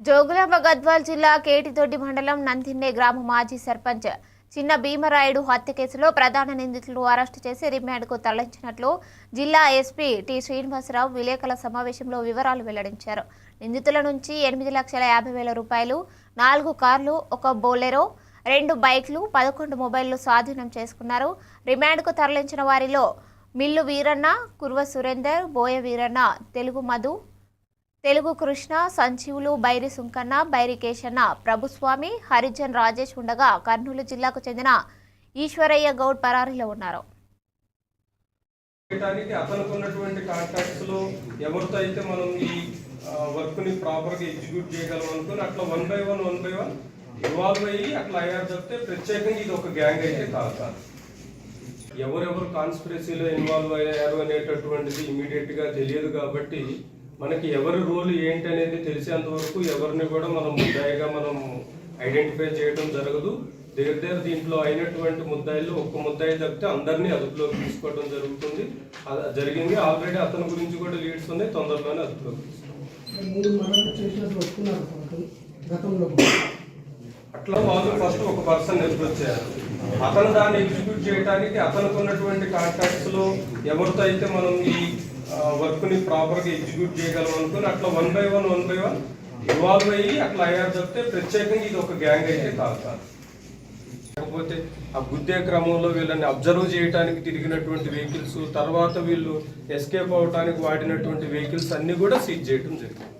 జోగులాంబ గద్వాల్ జిల్లా కేటిదొడ్డి మండలం నందిన్నే గ్రామ మాజీ సర్పంచ్ చిన్న భీమరాయుడు హత్య కేసులో ప్రధాన నిందితులు అరెస్టు చేసి రిమాండ్కు తరలించినట్లు జిల్లా ఎస్పీ టి శ్రీనివాసరావు విలేకరుల సమావేశంలో వివరాలు వెల్లడించారు. నిందితుల నుంచి ఎనిమిది లక్షల యాభై వేల రూపాయలు నాలుగు కార్లు ఒక బోలెరో రెండు బైక్లు పదకొండు మొబైల్లు స్వాధీనం చేసుకున్నారు. రిమాండ్కు తరలించిన వారిలో మిల్లు వీరన్న కుర్వ సురేందర్ బోయ వీరన్న తెలుగు మధు తెలుగు కృష్ణ సంజీవులు బైరి సుంకన్న బైరి కేశన్న ప్రభుస్వామి హరిజన్ రాజేష్ ఉండగా కర్నూలు జిల్లాకు చెందిన ఈశ్వరయ్య గౌడ్ పరారీలో ఉన్నారు. అతనికి ఉన్నటువంటి కాంటాక్ట్స్లో ఎవరితో అయితే మనం ఈ వర్క్ని ప్రాపర్గా ఎగ్జిక్యూట్ చేయగలం అనుకుని అట్లా one by one one by one involve అయ్యి అట్లా అయ్యారు చెప్తే ప్రత్యేకంగా ఇది ఒక గ్యాంగ్ అయితే కాదు సార్. ఎవరెవరు కాన్స్పిరసీలో ఇన్వాల్వ్ అయ్యారు అనేటటువంటిది ఇమీడియట్గా తెలియదు కాబట్టి మనకి ఎవరి రోల్ ఏంటి అనేది తెలిసేంత వరకు ఎవరిని కూడా మనం ముద్దాయిగా మనం ఐడెంటిఫై చేయడం జరగదు. దగ్గర దగ్గర దీంట్లో అయినటువంటి ముద్దాయిల్లో ఒక్క ముద్దాయి తప్పితే అందరినీ అదుపులోకి తీసుకోవడం జరుగుతుంది. అది జరిగింది. ఆల్రెడీ అతని గురించి కూడా లీడ్స్ ఉన్నాయి. తొందరలోనే అదుపులోకి తీసుకుంటాం అట్లా వాళ్ళు ఫస్ట్ ఒక పర్సన్ ఎదురొచ్చారు అతను దాన్ని ఎగ్జిక్యూట్ చేయడానికి అతనికి ఉన్నటువంటి కాంటాక్ట్స్లో ఎవరితో అయితే మనం ఈ వర్క్ని ప్రాపర్గా ఎగ్జిక్యూట్ చేయగలం అనుకుని అట్లా one by one one by one involve అయ్యి అట్లా అయ్యారు చెప్తే ప్రత్యేకంగా ఇది ఒక గ్యాంగ్ అయితే కాదు సార్. లేకపోతే ఆ గుద్దే క్రమంలో వీళ్ళని అబ్జర్వ్ చేయడానికి తిరిగినటువంటి వెహికల్స్ తర్వాత వీళ్ళు ఎస్కేప్ అవడానికి వాడినటువంటి వెహికల్స్ అన్నీ కూడా సీజ్ చేయడం జరిగింది.